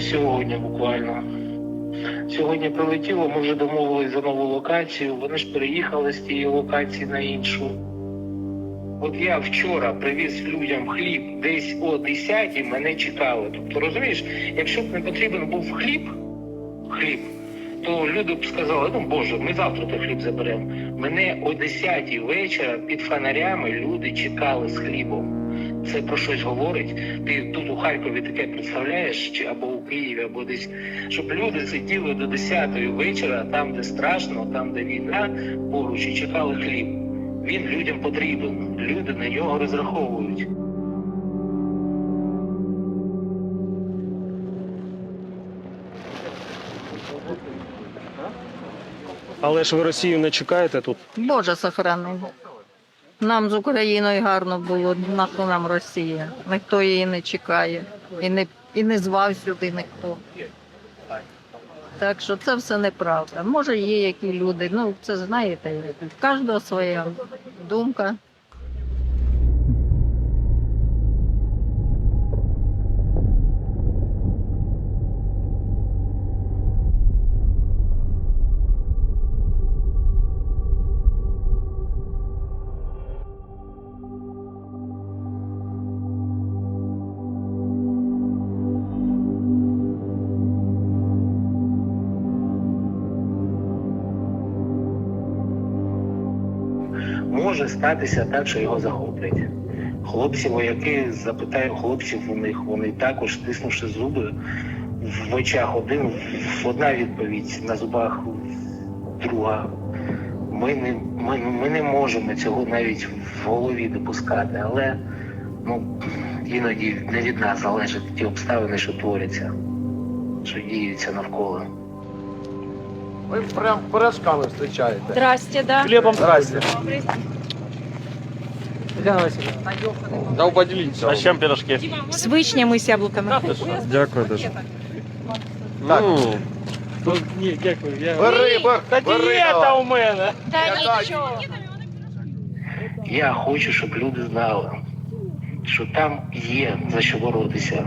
сьогодні буквально. Сьогодні прилетіло, ми вже домовились за нову локацію. Вони ж переїхали з тієї локації на іншу. От я вчора привіз людям хліб десь о 10 мене чекали. Тобто, розумієш, якщо б не потрібен був хліб, хліб, то люди б сказали, ну Боже, ми завтра той хліб заберемо. Мене о 10 вечора під фонарями люди чекали з хлібом. Це про щось говорить. Ти тут у Харкові таке представляєш, чи або у Києві, або десь, щоб люди сиділи до 10 вечора, там, де страшно, там, де війна, поруч і чекали хліб. Він людям потрібен. Люди на нього розраховують. Але ж ви Росію не чекаєте тут. Боже сохрани. Нам з Україною гарно було, нахто нам Росія. Ніхто її не чекає. І не, і не звав сюди ніхто. Так що це все неправда. Може, є які люди, ну це знаєте, в кожного своя думка. Може статися так, що його захоплять. Хлопці, вояки, запитаю хлопців у них, вони також, стиснувши зуби, в очах один, одна відповідь, на зубах друга. Ми не, ми, ми не можемо цього навіть в голові допускати, але ну, іноді не від нас залежать ті обставини, що творяться, що діються навколо. Ви прям пирожками зустрічаєте. Здрасте, да. Хлібом Здрасте. Да поділіться. А з чим пирожки? С вишнями з яблуками. Дякую дуже. Так. Тут ні, дякую. Я... Бери, бери, Та бери, дієта у мене. Та нічого. Я хочу, щоб люди знали, що там є за що боротися,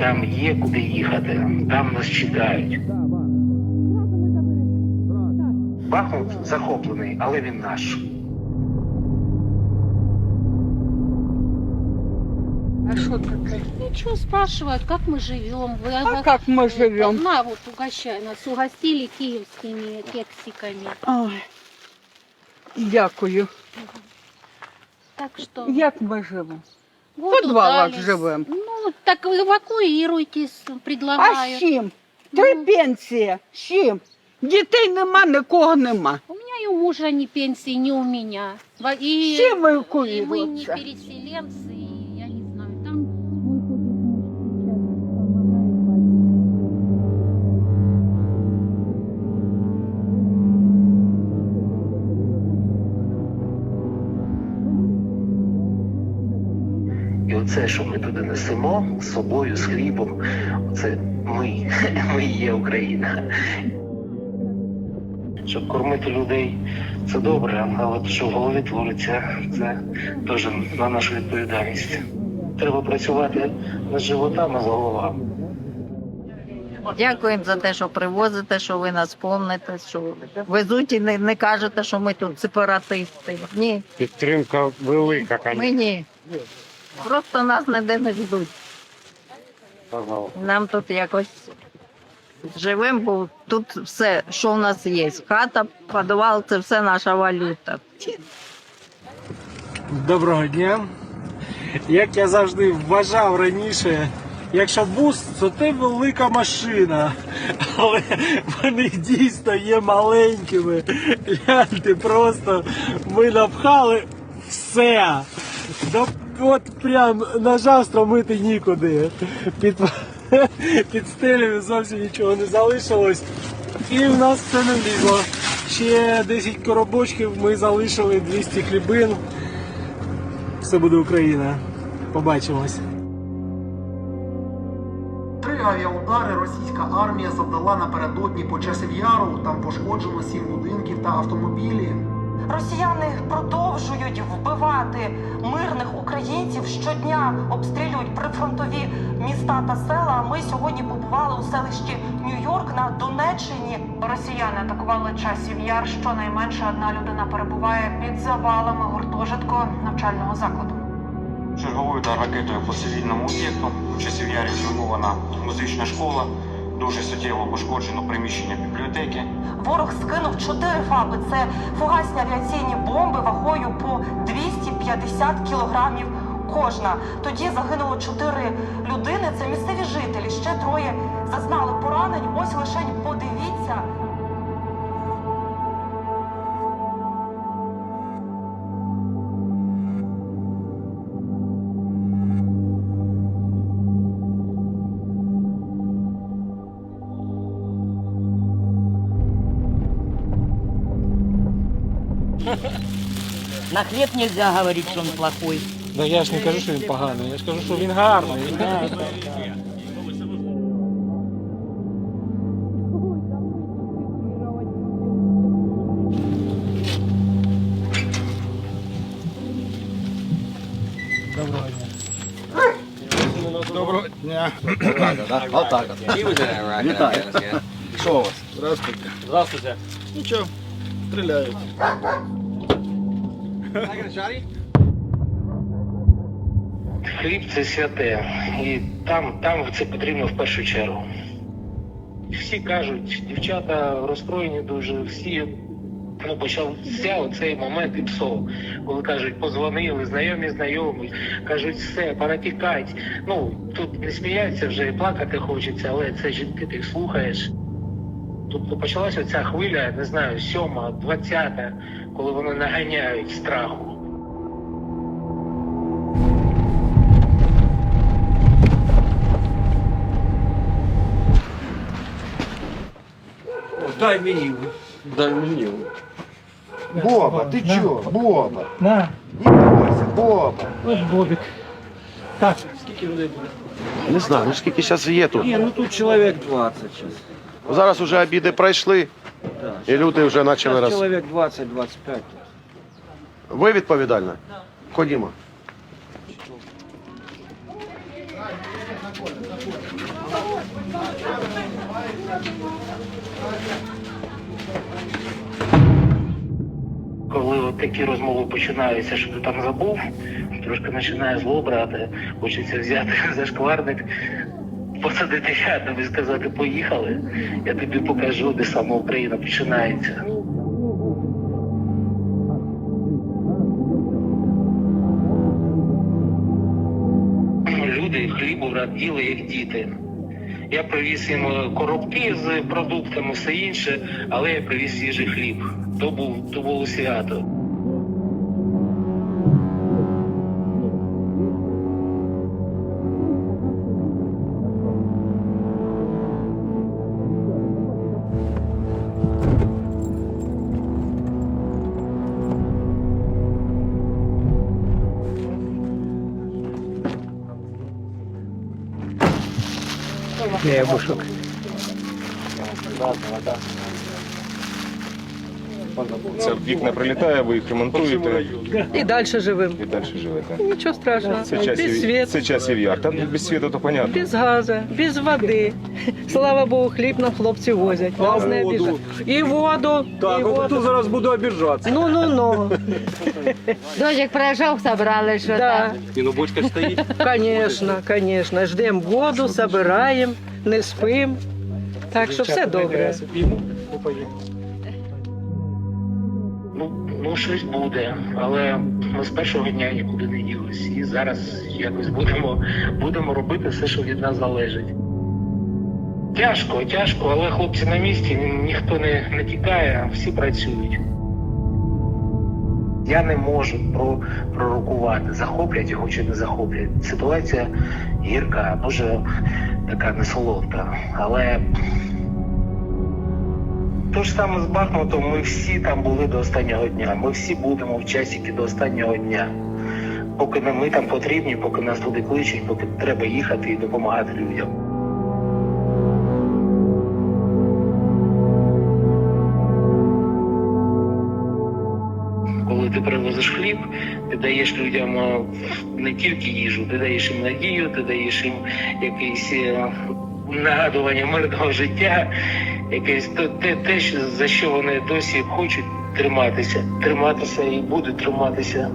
там є куди їхати, там нас чекають. Бахмут захоплений, але він наш. А что такое? Ничего спрашивают, как мы живем. Вы, А как мы живем? На, вот угощай нас. Угостили киевскими кексиками. Ой, дякую. Так что... Як ми живемо? В воду підвалах дали. живемо. Ну, так евакуируйтесь, А предлагаю. з чим? Три Ну. пенсії. З чим? Дітей нема, нікого нема. У меня и у мужа ни пенсии, ни у меня. Во- З И, чим и мы не евакуюватися? переселенцы, и я не знаю. Там мой ходит муж сейчас, помогает І оце, що ми туди несемо з собою, з хлібом, це ми, ми є Україна. Щоб кормити людей, це добре, але те, що в голові твориться, це теж на нашу відповідальність. Треба працювати над животами а з головами. Дякуємо за те, що привозите, що ви нас помните, що везуть і не, не кажете, що ми тут сепаратисти. Ні, Підтримка велика, ми ні. Просто нас ніде не ждуть. Нам тут якось живемо, бо тут все, що в нас є. Хата, підвал це все наша валюта. Доброго дня. Як я завжди вважав раніше, якщо бус, то це велика машина. Але вони дійсно є маленькими. Гляньте, просто ми напхали все. От прям нажав стромити нікуди. Під, під стелею зовсім нічого не залишилось. І в нас все не влізло. Ще 10 коробочків ми залишили 200 хлібин. Все буде Україна. Побачимось. авіаудари російська армія завдала напередодні по часів яру. Там пошкоджено сім будинків та автомобілі. Росіяни продовжують вбивати мирних українців щодня, обстрілюють прифронтові міста та села. Ми сьогодні побували у селищі Нью-Йорк на Донеччині. Росіяни атакували часів яр. Щонайменше одна людина перебуває під завалами гуртожитку навчального закладу. Черговою та ракетою по цивільному об'єкту в часів ярі зруйнована музична школа. Дуже суттєво пошкоджено приміщення бібліотеки. Ворог скинув чотири фаби. Це фугасні авіаційні бомби вагою по 250 кілограмів кожна. Тоді загинуло чотири людини. Це місцеві жителі. Ще троє На хліб нельзя говорити, що він плохой. Да я ж не кажу, що він поганий, я ж кажу, що він гарний. Доброго дня. Доброго дня. Отак от. Вітаю. Що у вас? Здравствуйте. Здравствуйте. Нічого, Стріляють. Хліб це святе, і там, там це потрібно в першу чергу. Всі кажуть, дівчата розстроєні дуже, всі ну, почався оцей момент і псов, коли кажуть, позвонили, знайомі, знайомі, кажуть, все, пора тікати. Ну, тут не сміяться вже і плакати хочеться, але це жінки, ти їх слухаєш. Тобто почалася ця хвиля, не знаю, сьома, двадцята, коли вони наганяють страху. Дай мені. Дай мені. Боба, ти чо? Боба, На, не бойся, Боба. ось Бобік. Так, Не знаю, ну скільки зараз є тут. ні, ну тут чоловік 20 зараз. Зараз вже обіди пройшли, і люди вже почали роз... Чоловік 20-25. Ви відповідальна? Ходімо. коли от такі розмови починаються, що ти там забув, трошки починає зло брати, хочеться взяти за шкварник, посадити рядом і сказати, поїхали, я тобі покажу, де саме Україна починається. Люди хлібу раділи, як діти. Я привіз їм коробки з продуктами, все інше, але я привіз свіжий хліб. То був то було свято. Хлебушок. Це вікна прилітає, ви їх ремонтуєте І далі живемо. і далі живете. Нічого страшного. Це без часів, світу, це часів яр. Там без світу то понятно. без газу, без води. Слава Богу, хліб нам хлопці возять. Нас не обіжають. І воду, і воду. зараз буду обіжатися. Ну, ну, ну. Дожик пройшов, собрали, що Да. І ну бочка стоїть. Конечно, конечно. Ждемо воду, собираємо, не спимо. Так що все добре. Ну, ну щось буде, але ми з першого дня нікуди не ділись. І зараз якось будемо, будемо робити все, що від нас залежить. Тяжко, тяжко, але хлопці на місці, ніхто не, не тікає, всі працюють. Я не можу про, пророкувати, захоплять його чи не захоплять. Ситуація гірка, дуже така несолодка. Але то ж саме з Бахмутом, ми всі там були до останнього дня. Ми всі будемо в часіки до останнього дня. Поки ми там потрібні, поки нас туди кличуть, поки треба їхати і допомагати людям. Ти даєш людям не тільки їжу, ти даєш їм надію, ти даєш їм якесь е, нагадування мирного життя, якесь то- те, те, за що вони досі хочуть триматися, триматися і будуть триматися.